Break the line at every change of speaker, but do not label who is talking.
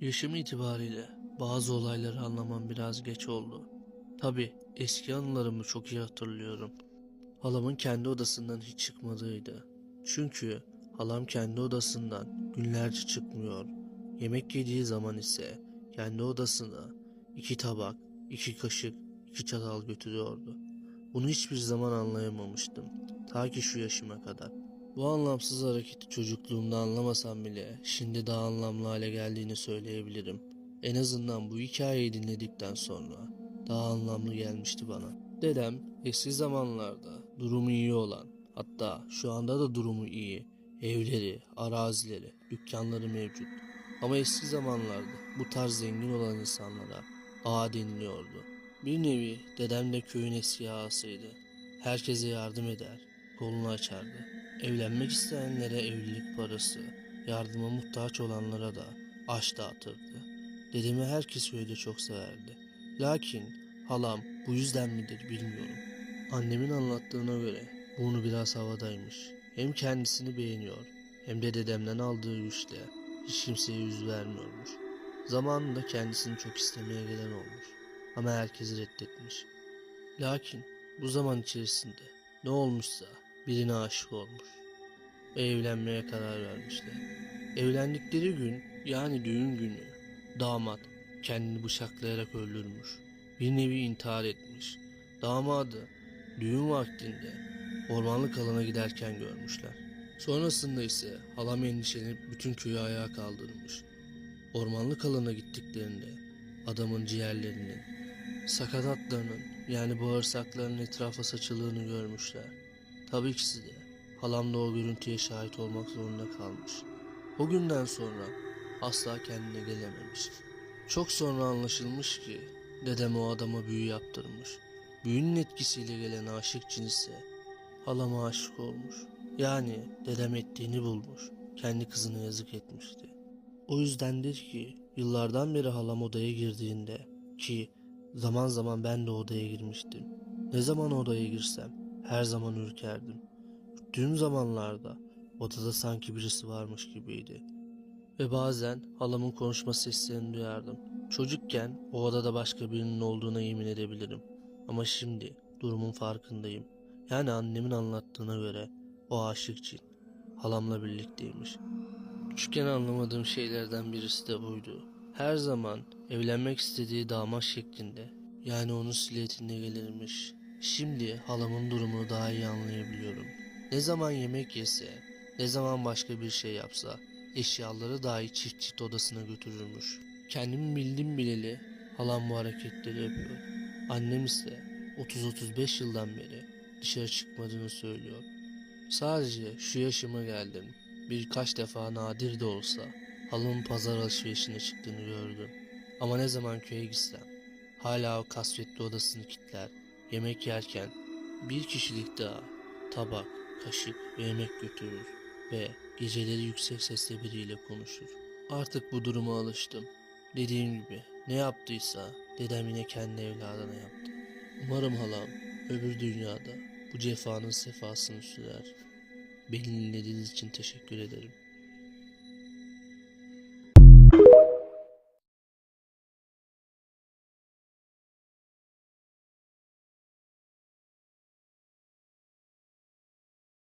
Yaşım itibariyle bazı olayları anlamam biraz geç oldu. Tabi eski anılarımı çok iyi hatırlıyorum. Halamın kendi odasından hiç çıkmadığıydı. Çünkü halam kendi odasından günlerce çıkmıyor. Yemek yediği zaman ise kendi odasına iki tabak, iki kaşık, iki çatal götürüyordu. Bunu hiçbir zaman anlayamamıştım. Ta ki şu yaşıma kadar. Bu anlamsız hareketi çocukluğumda anlamasam bile şimdi daha anlamlı hale geldiğini söyleyebilirim. En azından bu hikayeyi dinledikten sonra daha anlamlı gelmişti bana. Dedem eski zamanlarda durumu iyi olan hatta şu anda da durumu iyi evleri, arazileri, dükkanları mevcut. Ama eski zamanlarda bu tarz zengin olan insanlara ağa deniliyordu. Bir nevi dedem de köyün eski ağasıydı. Herkese yardım eder, kolunu açardı. Evlenmek isteyenlere evlilik parası, yardıma muhtaç olanlara da aş dağıtırdı. Dedemi herkes köyde çok severdi. Lakin halam bu yüzden midir bilmiyorum. Annemin anlattığına göre burnu biraz havadaymış. Hem kendisini beğeniyor hem de dedemden aldığı güçle hiç kimseye yüz vermiyormuş. Zamanında kendisini çok istemeye gelen olmuş ama herkesi reddetmiş. Lakin bu zaman içerisinde ne olmuşsa birine aşık olmuş ve evlenmeye karar vermişler. Evlendikleri gün yani düğün günü damat kendini bıçaklayarak öldürmüş. Bir nevi intihar etmiş. Damadı düğün vaktinde ormanlık alana giderken görmüşler. Sonrasında ise halam endişelenip bütün köyü ayağa kaldırmış. Ormanlık alana gittiklerinde adamın ciğerlerinin, sakatatlarının yani bağırsaklarının etrafa saçıldığını görmüşler. Tabii ikisi de halam da o görüntüye şahit olmak zorunda kalmış. O günden sonra asla kendine gelememiş. Çok sonra anlaşılmış ki dedem o adama büyü yaptırmış. Büyünün etkisiyle gelen aşık cin ise halama aşık olmuş. Yani dedem ettiğini bulmuş. Kendi kızına yazık etmişti. O yüzdendir ki yıllardan beri halam odaya girdiğinde ki zaman zaman ben de odaya girmiştim. Ne zaman odaya girsem her zaman ürkerdim. Ürktüğüm zamanlarda odada sanki birisi varmış gibiydi. Ve bazen halamın konuşma seslerini duyardım. Çocukken o odada başka birinin olduğuna yemin edebilirim. Ama şimdi durumun farkındayım. Yani annemin anlattığına göre o aşık cin halamla birlikteymiş. Küçükken anlamadığım şeylerden birisi de buydu. Her zaman evlenmek istediği damat şeklinde yani onun silüetinde gelirmiş. Şimdi halamın durumunu daha iyi anlayabiliyorum. Ne zaman yemek yese, ne zaman başka bir şey yapsa eşyaları dahi çift çift odasına götürürmüş. Kendimi bildim bileli halam bu hareketleri yapıyor. Annem ise 30-35 yıldan beri dışarı çıkmadığını söylüyor. Sadece şu yaşıma geldim. Birkaç defa nadir de olsa halımın pazar alışverişine çıktığını gördüm. Ama ne zaman köye gitsem hala o kasvetli odasını kilitler. Yemek yerken bir kişilik daha tabak, kaşık ve yemek götürür ve geceleri yüksek sesle biriyle konuşur. Artık bu duruma alıştım. Dediğim gibi ne yaptıysa dedem yine kendi evladına yaptı. Umarım halam öbür dünyada bu cefanın sefasını sürer. Beni dinlediğiniz için teşekkür ederim.